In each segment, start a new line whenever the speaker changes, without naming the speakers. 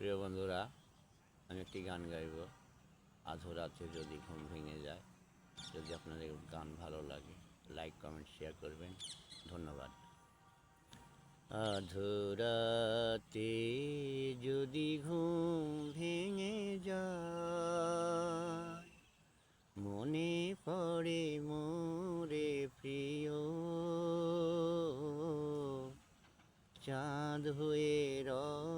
প্রিয় বন্ধুরা, আমি একটি গান গাইব। আধো রাতে যদি ঘুম ভেঙে যায়, যদি আপনাদের গান ভালো লাগে, লাইক, কমেন্ট, শেয়ার করবেন। ধন্যবাদ। আধো রাতে যদি ঘুম ভেঙে যায়, মনে পড়ে মোরে প্রিয়। চাঁদ হয়ে রব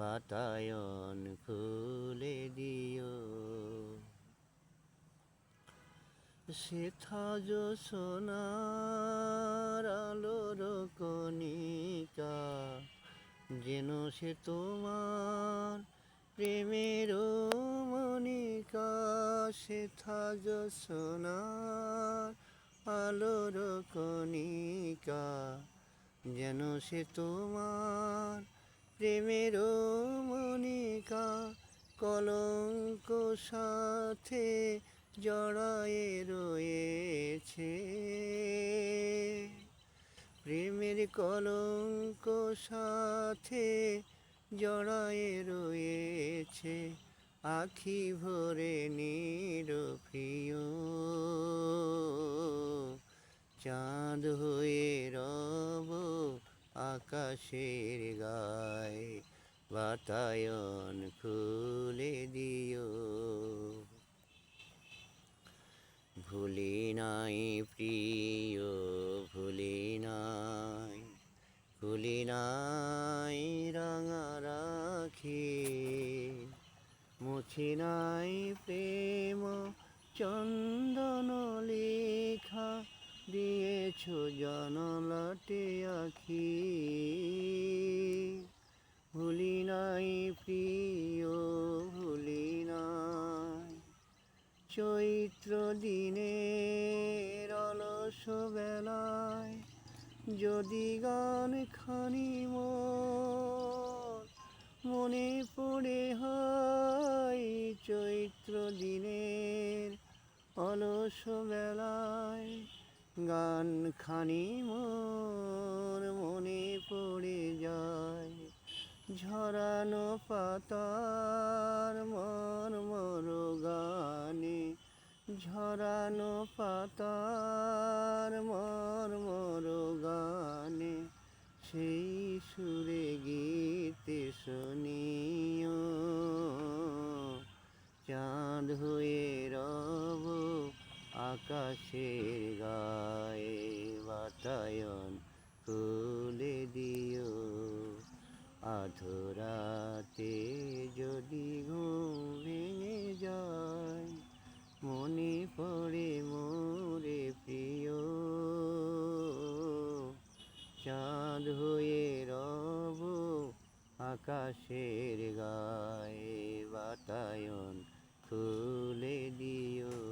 বাতায়ন খুলে দিও। সেথা সোনার আলোর কণিকা, যেন সে তোমার প্রেমের মনিকা সেথা সোনার আলোর কণিকা, যেন সে তোমার প্রেমের মনিকা কলঙ্ক সাথে জড়ায়ে রয়েছে। প্রেমের কলঙ্ক সাথে জড়ায়ে রয়েছে। আখি ভরে নিরপ্রিয় চাঁদ হয়ে রব আকাশের গায়ে। বাতায়ন খুলে দিও। ভুলি নাই প্রিয়, ভুলি নাই ভুলি নাই রাঙা রাখি। মুছি নাই প্রেম চন্দন লেখা, দিয়েছ জনলাটে আখি। চৈত্র দিনের অলস বেলায় যদি গান খানি মনে পড়ে হয় চৈত্র দিনের অলস বেলায় গান খানি মোর মনে পড়ে যায় ঝরানো পাতার পাতার মর মর গানে সেই সুরে গীতে শুনিও। চাঁদ হয়ে রব আকাশের গায়ে বাতায়ন খুলে দিও। আধরাতে আকাশের গায়ে বাতায়ন খুলে দিও।